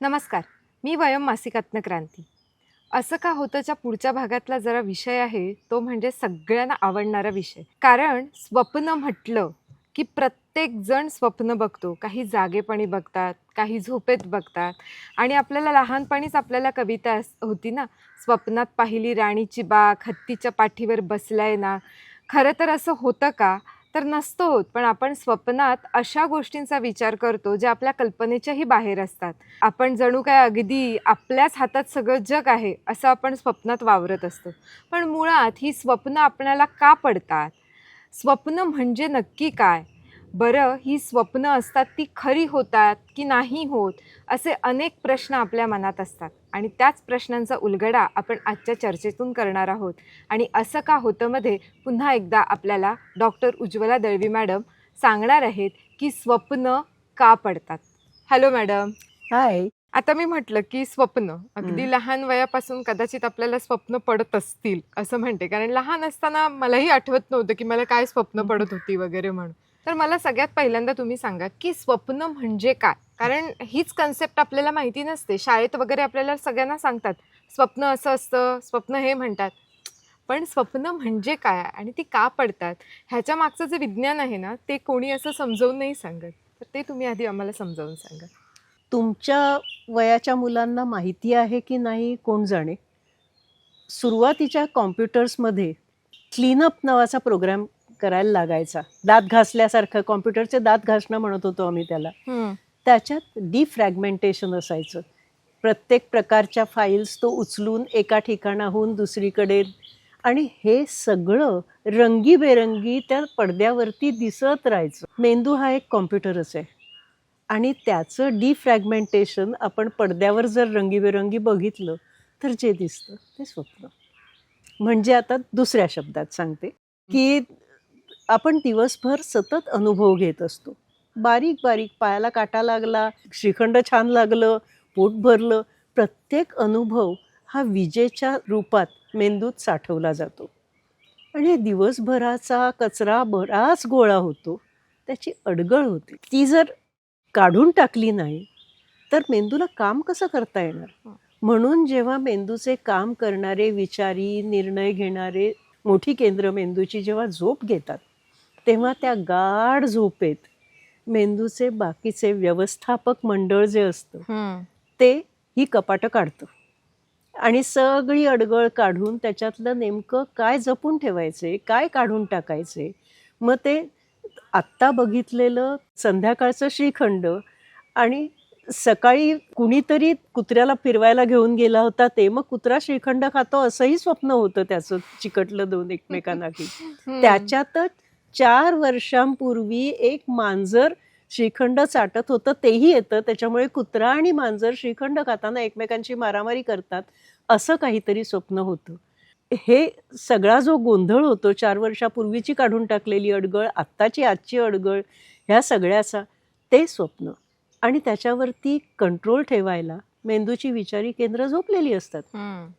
नमस्कार मी वयम मासिकात्न क्रांती. असं का होतंच्या पुढच्या भागातला जरा विषय आहे तो म्हणजे सगळ्यांना आवडणारा विषय. कारण स्वप्न म्हटलं की प्रत्येक जण स्वप्न बघतो. काही जागेपणी बघतात काही झोपेत बघतात. आणि आपल्याला लहानपणीच आपल्याला कविता अस- होती ना स्वप्नात पाहिली राणीची बाग हत्तीच्या पाठीवर बसलाय ना. खरं तर असं होतं का? तर नसतो होत पण आपण स्वप्नात अशा गोष्टींचा विचार करतो ज्या आपल्या कल्पनेच्याही बाहेर असतात. आपण जणू काय अगदी आपल्याच हातात सगळं जग आहे असं आपण स्वप्नात वावरत असतो. पण मुळात ही स्वप्न आपल्याला का पडतात? स्वप्न म्हणजे नक्की काय? बरं ही स्वप्न असतात ती खरी होतात की नाही होत असे अनेक प्रश्न आपल्या मनात असतात. आणि त्याच प्रश्नांचा उलगडा आपण आजच्या चर्चेतून करणार आहोत. आणि असं का होतं मध्ये पुन्हा एकदा आपल्याला डॉक्टर उज्ज्वला दळवी मॅडम सांगणार आहेत की स्वप्न का पडतात. Hello madam. हाय. आता मी म्हटलं की स्वप्न. अगदी. लहान वयापासून कदाचित आपल्याला स्वप्न पडत असतील असं म्हणते. कारण लहान असताना मलाही आठवत नव्हतं की मला काय स्वप्न. पडत होती वगैरे म्हणून. तर मला सगळ्यात पहिल्यांदा तुम्ही सांगा की स्वप्न म्हणजे काय? कारण हीच कन्सेप्ट आपल्याला माहिती नसते. शाळेत वगैरे आपल्याला सगळ्यांना सांगतात स्वप्न असं असतं स्वप्न हे म्हणतात. पण स्वप्न म्हणजे काय? आणि ती का पडतात? ह्याच्या मागचं जे विज्ञान आहे ना ते कोणी असं समजावून नाही सांगत. तर ते तुम्ही आधी आम्हाला समजावून सांगा. तुमच्या वयाच्या मुलांना माहिती आहे की नाही कोण जाणे? सुरुवातीच्या कॉम्प्युटर्समध्ये क्लीनअप नावाचा प्रोग्राम करायला लागायचा. दात घासल्यासारखं कॉम्प्युटरचे दात घासणं म्हणत होतो आम्ही त्याला. त्याच्यात डिफ्रॅगमेंटेशन असायचं. प्रत्येक प्रकारच्या फाईल्स तो उचलून एका ठिकाणाहून दुसरीकडे आणि हे सगळं रंगीबेरंगी त्या पडद्यावरती दिसत राहायचं. मेंदू हा एक कॉम्प्युटरच आहे. आणि त्याचं डिफ्रॅगमेंटेशन आपण पडद्यावर जर रंगीबेरंगी बघितलं तर जे दिसतं ते स्वप्न. म्हणजे आता दुसऱ्या शब्दात सांगते की आपण दिवसभर सतत अनुभव घेत असतो. बारीक बारीक पायाला काटा लागला श्रीखंड छान लागलं पोट भरलं प्रत्येक अनुभव हा विजेच्या रूपात मेंदूत साठवला जातो. आणि दिवसभराचा कचरा बराच गोळा होतो त्याची अडगळ होते. ती जर काढून टाकली नाही तर मेंदूला काम कसं करता येणार? म्हणून जेव्हा मेंदूचे काम करणारे विचारी निर्णय घेणारे मोठी केंद्र मेंदूची जेव्हा झोप घेतात तेव्हा त्या गाढ झोपेत मेंदूचे बाकीचे व्यवस्थापक मंडळ जे असतं ते ही कपाटं काढतं. आणि सगळी अडगळ काढून त्याच्यातलं नेमकं काय जपून ठेवायचे काय काढून टाकायचे मग ते आत्ता बघितलेलं संध्याकाळचं श्रीखंड आणि सकाळी कुणीतरी कुत्र्याला फिरवायला घेऊन गेला होता ते मग कुत्रा श्रीखंड खातो असंही स्वप्न होतं त्याचं चिकटलं दोन एकमेकांना की. त्याच्यातच चार वर्षांपूर्वी एक मांजर श्रीखंड चाटत होतं तेही येतं. त्याच्यामुळे कुत्रा आणि मांजर श्रीखंड खाताना एकमेकांची मारामारी करतात असं काहीतरी स्वप्न होतं. हे सगळा जो गोंधळ होतो चार वर्षापूर्वीची काढून टाकलेली अडगळ आत्ताची आजची अडगळ ह्या सगळ्याचा ते स्वप्न. आणि त्याच्यावरती कंट्रोल ठेवायला मेंदूची विचारी केंद्र झोपलेली असतात.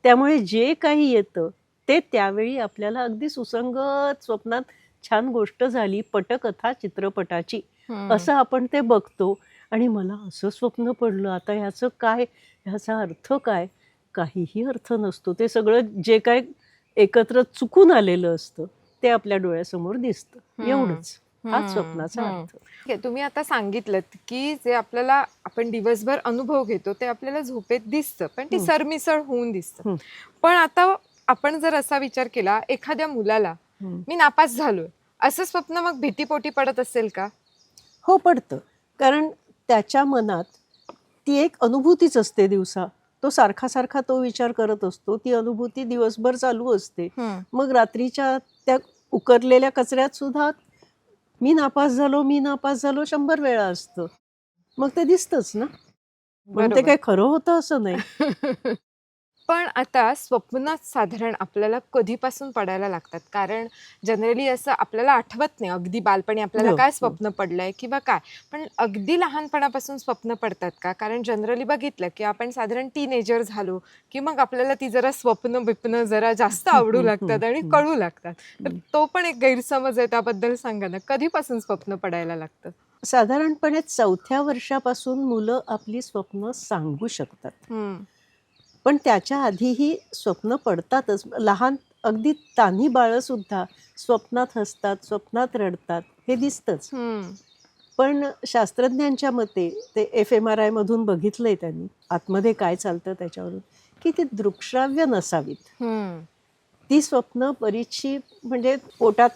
त्यामुळे जे काही येतं ते त्यावेळी आपल्याला अगदी सुसंगत स्वप्नात छान गोष्ट झाली पटकथा चित्रपटाची. असं आपण ते बघतो. आणि मला असं स्वप्न पडलं आता ह्याचं काय ह्याचा अर्थ काय? काहीही अर्थ नसतो. ते सगळं जे काय एकत्र चुकून आलेलं असतं ते आपल्या डोळ्यासमोर दिसतं. एवढंच. हाच स्वप्नाचा. अर्थ. तुम्ही आता सांगितलं की जे आपल्याला आपण दिवसभर अनुभव घेतो ते आपल्याला झोपेत दिसतं पण ती. सरमिसळ होऊन दिसतं. पण आता आपण जर असा विचार केला एखाद्या मुलाला. मी नापास झालोय. असं स्वप्न मग भीतीपोटी पडत असेल का? हो पडतं. कारण त्याच्या मनात ती एक अनुभूतीच असते दिवसा. तो सारखा सारखा तो विचार करत असतो. ती अनुभूती दिवसभर चालू असते. मग रात्रीच्या त्या उकरलेल्या कचऱ्यात सुद्धा मी नापास झालो मी नापास झालो शंभर वेळा असतं. मग ते दिसतंच ना. पण ते. काही खरं होतं असं नाही. पण आता स्वप्नात साधारण आपल्याला कधीपासून पडायला लागतात कारण जनरली असं आपल्याला आठवत नाही अगदी बालपणी आपल्याला हो, काय. स्वप्न पडलंय किंवा काय पण अगदी लहानपणापासून स्वप्न पडतात का कारण जनरली बघितलं की आपण साधारण टीनेजर झालो की मग आपल्याला ती जरा स्वप्न बिप्न जरा जास्त आवडू लागतात आणि. कळू लागतात तर. तो पण एक गैरसमज आहे त्याबद्दल सांगा ना कधीपासून स्वप्न पडायला लागतं साधारणपणे चौथ्या वर्षापासून मुलं आपली स्वप्न सांगू शकतात. पण त्याच्या आधीही स्वप्न पडतातच लहान अगदी तान्ही बाळं सुद्धा स्वप्नात हसतात स्वप्नात रडतात हे दिसतंच. पण शास्त्रज्ञांच्या मते ते एफ एम आर आयमधून बघितलंय त्यांनी आतमध्ये काय चालतं त्याच्यावरून की ती दृकश्राव्य नसावीत. ती स्वप्न बरीचशी म्हणजे पोटात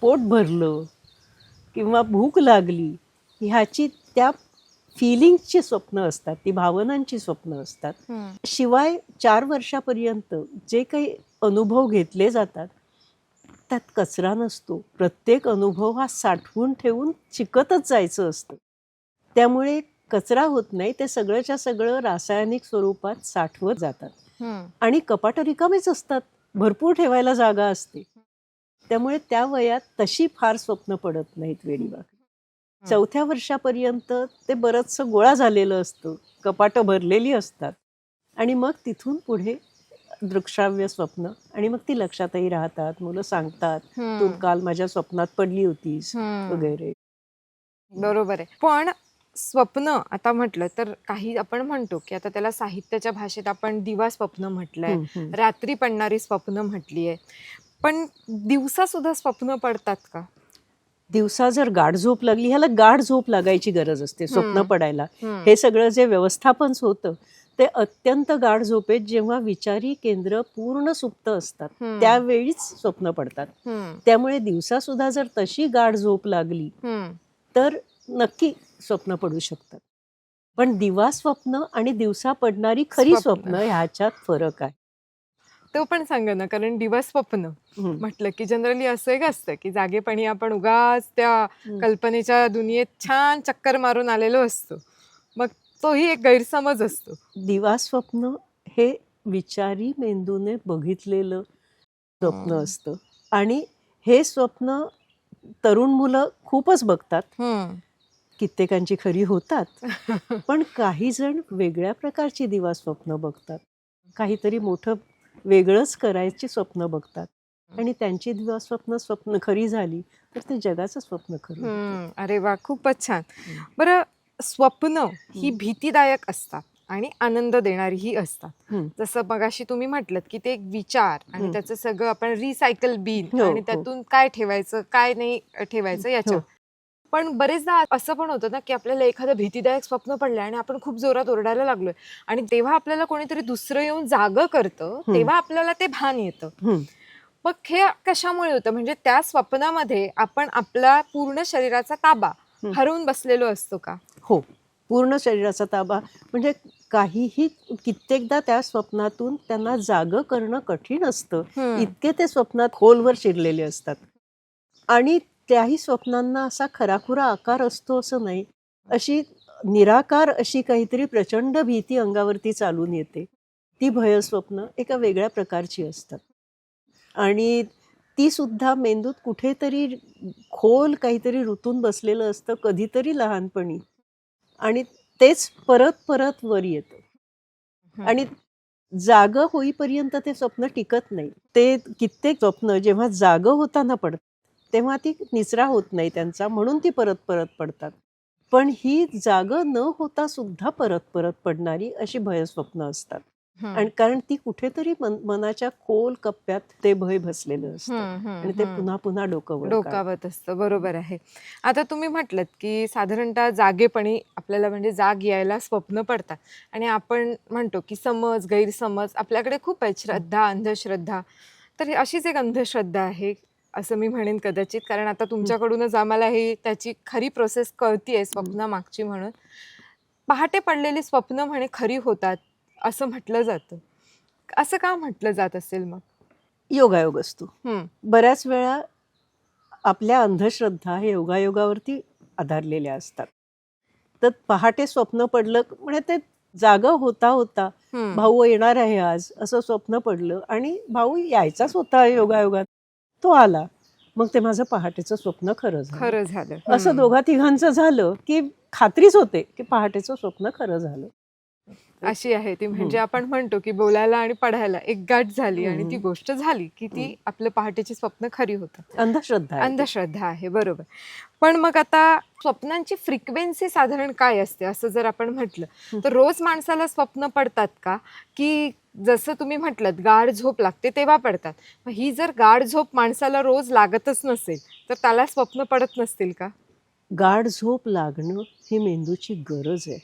पोट भरलं किंवा भूक लागली ह्याची त्या फिलिंगची स्वप्न असतात ती भावनांची स्वप्न असतात. शिवाय चार वर्षापर्यंत जे काही अनुभव घेतले जातात त्यात कचरा नसतो. प्रत्येक अनुभव हा साठवून ठेवून शिकतच जायचं असतं. त्यामुळे कचरा होत नाही ते सगळंच्या सगळं रासायनिक स्वरूपात साठवत जातात. आणि कपाटं रिकामीच असतात. भरपूर ठेवायला जागा असते. त्यामुळे त्या वयात तशी फार स्वप्न पडत नाहीत वेडीबाग चौथ्या वर्षापर्यंत ते बरंचसं गोळा झालेलं असतं. कपाटं भरलेली असतात. आणि मग तिथून पुढे दृकश्राव्य स्वप्न. आणि मग ती लक्षातही राहतात. मुलं सांगतात तू. काल माझ्या स्वप्नात पडली होतीस. वगैरे. बरोबर आहे. पण स्वप्न आता म्हटलं तर काही आपण म्हणतो की आता त्याला साहित्याच्या भाषेत आपण दिवा स्वप्न म्हटलंय. रात्री पडणारी स्वप्न म्हटली आहे पण दिवसा सुद्धा स्वप्न पडतात का? दिवसा जर गाढ झोप लागली ह्याला गाढ झोप लागायची गरज असते स्वप्न. पडायला. हे सगळं जे व्यवस्थापन होतं ते अत्यंत गाढ झोपेत जेव्हा विचारी केंद्र पूर्ण सुप्त असतात. त्यावेळीच स्वप्न पडतात. त्यामुळे दिवसा सुद्धा जर तशी गाढ झोप लागली. तर नक्की स्वप्न पडू शकतात पण दिवा स्वप्न आणि दिवसा पडणारी खरी. स्वप्न ह्याच्यात फरक आहे तो पण सांगा ना कारण दिवस स्वप्न. म्हटलं की जनरली असं एक असतं की जागेपणी आपण उगाच त्या. कल्पनेच्या दुनियेत छान चक्कर मारून आलेलो असतो मग तोही एक गैरसमज असतो दिवा स्वप्न हे विचारी मेंदूने बघितलेलं स्वप्न. असतं आणि हे स्वप्न तरुण मुलं खूपच बघतात. कित्येकांची खरी होतात पण काही जण वेगळ्या प्रकारची दिवा स्वप्न बघतात काहीतरी मोठं वेगळंच करायची स्वप्न बघतात आणि त्यांची दिवा स्वप्न स्वप्न खरी झाली तर ते जगाचं स्वप्न खरं. अरे वा खूपच छान. बरं स्वप्न ही. भीतीदायक असतात आणि आनंद देणारीही असतात हम्म. जसं मगाशी तुम्ही म्हटलत की ते एक विचार आणि. त्याचं सगळं आपण रिसायकल बिन हो, आणि हो. त्यातून काय ठेवायचं काय नाही ठेवायचं याच्या हो. पण बरेचदा असं पण होतं ना की आपल्याला एखादं भीतीदायक स्वप्न पडलंय आणि आपण खूप जोरात ओरडायला लागलोय आणि तेव्हा आपल्याला कोणीतरी दुसरं येऊन जागं करतं. तेव्हा आपल्याला ते भान येतं. मग हे कशामुळे होतं म्हणजे त्या स्वप्नामध्ये आपण आपला पूर्ण शरीराचा ताबा. हरवून बसलेलो असतो का हो पूर्ण शरीराचा ताबा म्हणजे काहीही कित्येकदा त्या स्वप्नातून त्यांना जागं करणं कठीण असतं. इतके ते स्वप्नात खोलवर शिरलेले असतात आणि त्याही स्वप्नांना असा खराखुरा आकार असतो असं नाही. अशी निराकार अशी काहीतरी प्रचंड भीती अंगावरती चालून येते. ती भयस्वप्न एका वेगळ्या प्रकारची असतात. आणि ती सुद्धा मेंदूत कुठेतरी खोल काहीतरी ऋतून बसलेलं असतं कधीतरी लहानपणी. आणि तेच परत परत वर येतं. आणि जागं होईपर्यंत ते स्वप्न टिकत नाही. ते कित्येक स्वप्न जेव्हा जागं होताना पडतात तेव्हा ती निचरा होत नाही त्यांचा म्हणून ती परत परत पडतात. पण ही जागं न होता सुद्धा परत परत पडणारी अशी भयस्वप्न असतात. आणि कारण ती कुठेतरी मन मनाच्या खोल कप्प्यात ते भय बसलेलं असतं. आणि ते. पुन्हा पुन्हा डोकं. डोकावत असतं. बरोबर आहे. आता तुम्ही म्हटलत की साधारणतः जागेपणी आपल्याला म्हणजे जाग यायला स्वप्न पडतात. आणि आपण म्हणतो की समज गैरसमज आपल्याकडे खूप आहेत श्रद्धा अंधश्रद्धा. तर अशीच एक अंधश्रद्धा आहे. असं मी म्हणेन कदाचित. कारण आता तुमच्याकडूनच आम्हाला ही त्याची खरी प्रोसेस कळतीये स्वप्न मागची म्हणून. पहाटे पडलेली स्वप्न म्हणे खरी होतात असं म्हटलं जातं. असं का म्हटलं जात असेल मग? योगायोग असतो. बऱ्याच वेळा आपल्या अंधश्रद्धा हे योगायोगावरती आधारलेल्या असतात. तर पहाटे स्वप्न पडलं म्हणजे ते जागं होता होता. भाऊ येणार आहे आज असं स्वप्न पडलं आणि भाऊ यायचाच होता योगायोगात. तो आला. मग ते माझं पहाटेचं स्वप्न खरं झालं. खरं झालं. असं. दोघा तिघांचं झालं की खात्रीच होते की पहाटेचं स्वप्न खरं झालं. अशी आहे ती. म्हणजे आपण म्हणतो की बोलायला आणि पढायला एक गाठ झाली आणि ती. गोष्ट झाली की ती. आपलं पहाटेची स्वप्न खरी होतात अंधश्रद्धा. अंधश्रद्धा आहे बरोबर. पण मग आता स्वप्नांची फ्रिक्वेन्सी साधारण काय असते? असं जर आपण म्हटलं तर रोज माणसाला स्वप्न पडतात का? की जसं तुम्ही म्हटलं गाढ झोप लागते तेव्हा पडतात. मग ही जर गाढ झोप माणसाला रोज लागतच नसेल तर त्याला स्वप्न पडत नसतील का? गाढ झोप लागणं ही मेंदूची गरज आहे.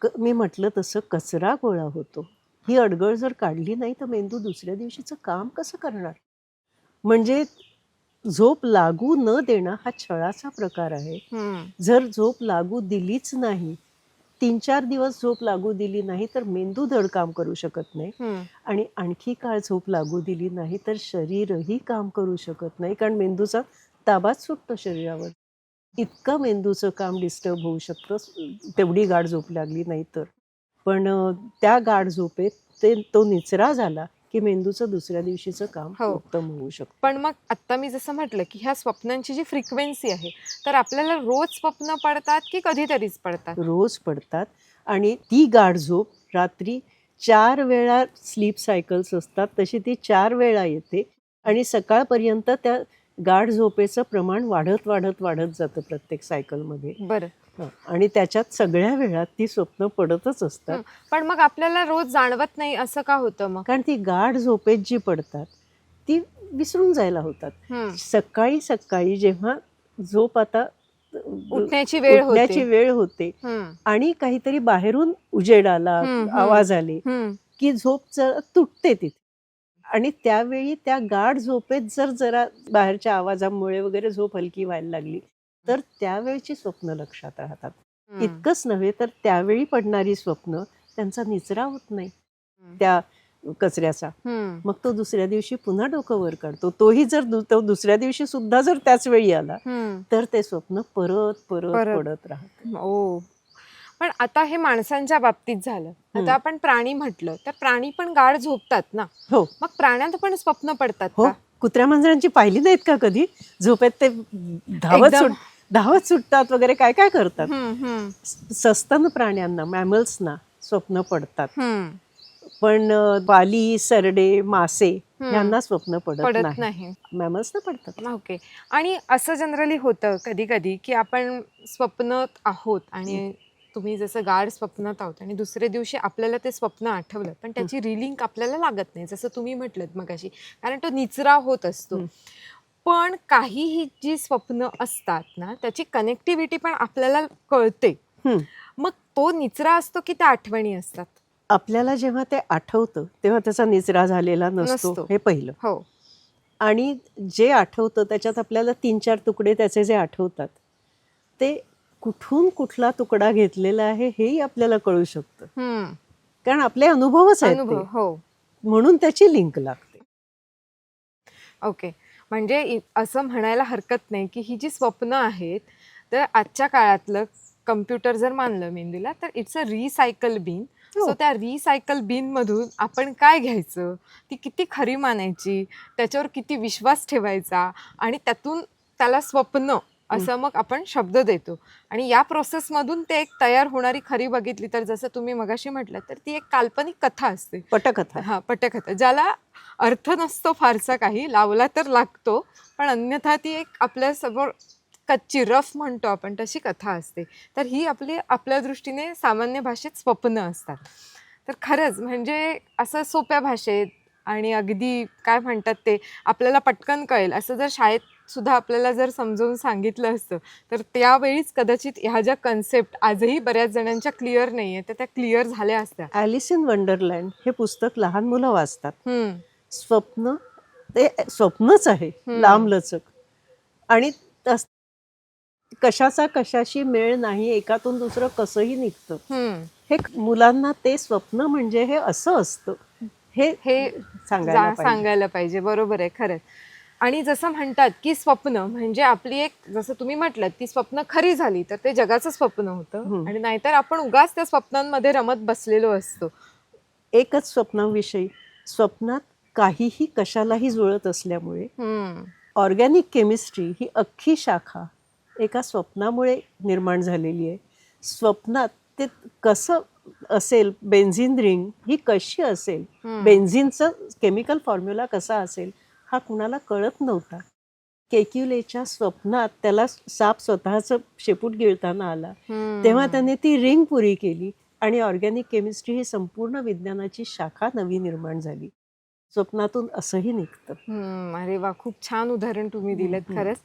क- मी म्हटलं तसं कचरा गोळा होतो. ही अडगळ जर काढली नाही तर मेंदू दुसऱ्या दिवशीचं काम कसं करणार? म्हणजे झोप लागू न देणं हा छळाचा प्रकार आहे. जर झोप लागू दिलीच नाही तीन चार दिवस झोप लागू दिली नाही तर मेंदू धड काम करू शकत नाही. आणि आणखी काळ झोप लागू दिली नाही तर शरीरही काम करू शकत नाही. कारण मेंदूचा ताबाच सुटतो शरीरावर. इतकं मेंदूचं काम डिस्टर्ब होऊ शकतं. तेवढी गाढ झोप लागली नाही तर पण त्या गाढ झोपेत ते तो निचरा झाला की मेंदूचं दुसऱ्या दिवशीचं काम हो. उत्तम होऊ शकतं. पण मग आता मी जसं म्हटलं की ह्या स्वप्नांची जी फ्रिक्वेन्सी आहे तर आपल्याला रोज स्वप्न पडतात की कधीतरीच पडतात? रोज पडतात. आणि ती गाढ झोप रात्री चार वेळा स्लीप सायकल्स असतात. तशी ती चार वेळा येते. आणि सकाळपर्यंत त्या गाढ झोपेचं प्रमाण वाढत वाढत वाढत जातं प्रत्येक सायकलमध्ये. बरं. आणि त्याच्यात सगळ्या वेळात ती स्वप्न पडतच असतात. पण मग आपल्याला रोज जाणवत नाही असं का होतं मग? कारण ती गाढ झोपेत जी पडतात ती विसरून जायला होतात. सकाळी सकाळी जेव्हा झोप आता उठण्याची वेळ उठण्याची होते वेळ होते आणि काहीतरी बाहेरून उजेड आला. आवाज आले की झोप तुटते तिथे. आणि त्यावेळी त्या गाढ झोपेत जर जरा बाहेरच्या आवाजामुळे वगैरे झोप हलकी व्हायला लागली तर त्यावेळची स्वप्न लक्षात राहतात हं. इतकंच नव्हे तर त्यावेळी पडणारी स्वप्न त्यांचा निचरा होत नाही हं. त्या कचऱ्याचा हं. मग तो दुसऱ्या दिवशी पुन्हा डोकं वर काढतो तोही जर तो दुसऱ्या दिवशी सुद्धा जर त्याच वेळी आला हं. तर ते स्वप्न परत परत परत. पडत राहत ओ पण आता हे माणसांच्या बाबतीत झालं. आता आपण प्राणी म्हटलं तर प्राणी पण गाढ झोपतात ना? हो. मग प्राण्यांत पण स्वप्न पडतात हो. का? कुत्र्या मांजरांची पाहिली नाहीत का कधी? झोपेत ते धावत एकदम- सुट धावत सुटतात वगैरे काय काय करतात? सस्तन प्राण्यांना मॅमल्सना स्वप्न पडतात. पण अं, वाली सरडे मासे. यांना स्वप्न पडत पडत नाही. नाही. मॅमल्सना पडतात. ओके. आणि असं जनरली होतं कधी कधी की आपण स्वप्नात आहोत आणि तुम्ही जसं गाढ स्वप्नात आहोत आणि दुसऱ्या दिवशी आपल्याला ते स्वप्न आठवलं पण त्याची रिलिंक आपल्याला लागत नाही जसं तुम्ही म्हटलं मगाशी. कारण तो निचरा होत असतो. पण काही ही जी स्वप्न असतात ना त्याची कनेक्टिव्हिटी पण आपल्याला कळते. मग तो निचरा असतो की त्या आठवणी असतात? आपल्याला जेव्हा ते आठवतं तेव्हा त्याचा निचरा झालेला नसतो. हे पहिलं. हो. आणि जे आठवतं त्याच्यात आपल्याला तीन चार तुकडे त्याचे जे आठवतात ते कुठून कुठला तुकडा घेतलेला आहे हेही आपल्याला कळू शकतं. कारण आपले अनुभवच आहेत. हो. म्हणून त्याची लिंक लागते. ओके. म्हणजे असं म्हणायला हरकत नाही की ही जी स्वप्न आहेत तर आजच्या काळातलं कम्प्युटर जर मानलं मेंदूला तर it's a recycle bin. So त्या रिसायकल बिनमधून आपण काय घ्यायचं? ती किती खरी मानायची? त्याच्यावर किती विश्वास ठेवायचा? आणि त्यातून त्याला स्वप्न असं मग आपण शब्द देतो. आणि या प्रोसेसमधून ते एक तयार होणारी खरी बघितली तर जसं तुम्ही मगाशी म्हटलं तर ती एक काल्पनिक कथा असते. पटकथा. हा पटकथा. ज्याला अर्थ नसतो फारसा काही लावला तर लागतो पण अन्यथा ती एक आपल्यासमोर कच्ची रफ म्हणतो आपण तशी कथा असते. तर ही आपली आपल्या दृष्टीने सामान्य भाषेत स्वप्न असतात. तर खरंच म्हणजे असं सोप्या भाषेत आणि अगदी काय म्हणतात ते आपल्याला पटकन कळेल. असं जर शाळेत सुद्धा आपल्याला जर समजावून सांगितलं असतं तर त्यावेळीच कदाचित ह्या ज्या कन्सेप्ट आजही बऱ्याच जणांच्या क्लिअर नाही आहे तर त्या क्लिअर झाल्या असत्या. ॲलिस इन वंडरलँड हे पुस्तक लहान मुलं वाचतात. स्वप्न ते स्वप्नच आहे. लांबलचक आणि कशाचा कशाशी मेळ नाही एकातून दुसरं कसंही निघतं. हे मुलांना ते स्वप्न म्हणजे हे असं असतं. हे हे सांगायला सांगायला पाहिजे. बरोबर आहे खरंच. आणि जसं म्हणतात की स्वप्न म्हणजे आपली एक जसं तुम्ही म्हटलं ती स्वप्न खरी झाली तर ते जगाचं स्वप्न होतं. आणि नाहीतर आपण उगाच त्या स्वप्नांमध्ये रमत बसलेलो असतो एकच स्वप्नाविषयी स्वप्नात काहीही कशालाही जुळत असल्यामुळे. ऑर्गॅनिक केमिस्ट्री ही अख्खी शाखा एका स्वप्नामुळे निर्माण झालेली आहे स्वप्नात ते कसं असेल बेन्झिन रिंग ही कशी असेल. बेन्झिनचं केमिकल फॉर्म्युला कसा असेल हा कुणाला कळत नव्हता. केक्युलेच्या स्वप्नात त्याला साप स्वतःचं शेपूट गिळताना आला. तेव्हा त्याने ती रिंग पुरी केली आणि ऑर्गॅनिक केमिस्ट्री ही संपूर्ण विज्ञानाची शाखा नवी निर्माण झाली. स्वप्नातून असंही निघतं. अरे वा खूप छान उदाहरण तुम्ही दिलं. खरंच.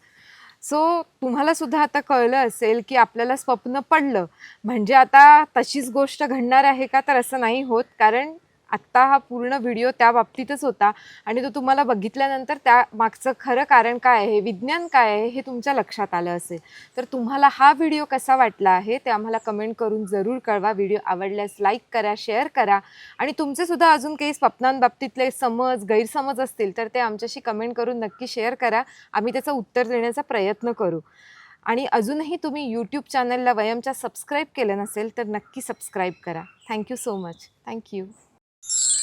सो तुम्हाला सुद्धा आता कळलं असेल की आपल्याला स्वप्न पडलं. म्हणजे आता तशीच गोष्ट घडणार आहे का तर असं नाही होत. कारण आत्ता हा पूर्ण व्हिडिओ त्या बाबतीतच होता. आणि तो तुम्हाला बघितल्यानंतर त्या मागचं खरं कारण काय आहे विज्ञान काय आहे हे तुमच्या लक्षात आलं असेल. तर तुम्हाला हा व्हिडिओ कसा वाटला आहे ते आम्हाला कमेंट करून जरूर कळवा. व्हिडिओ आवडल्यास लाईक करा शेअर करा. आणि तुमचेसुद्धा अजून काही स्वप्नांबाबतीतले समज गैरसमज असतील तर ते आमच्याशी कमेंट करून नक्की शेअर करा. आम्ही त्याचं उत्तर देण्याचा प्रयत्न करू. आणि अजूनही तुम्ही यूट्यूब चॅनलला वयमच्या सबस्क्राईब केलं नसेल तर नक्की सबस्क्राईब करा. Thank you so much thank you you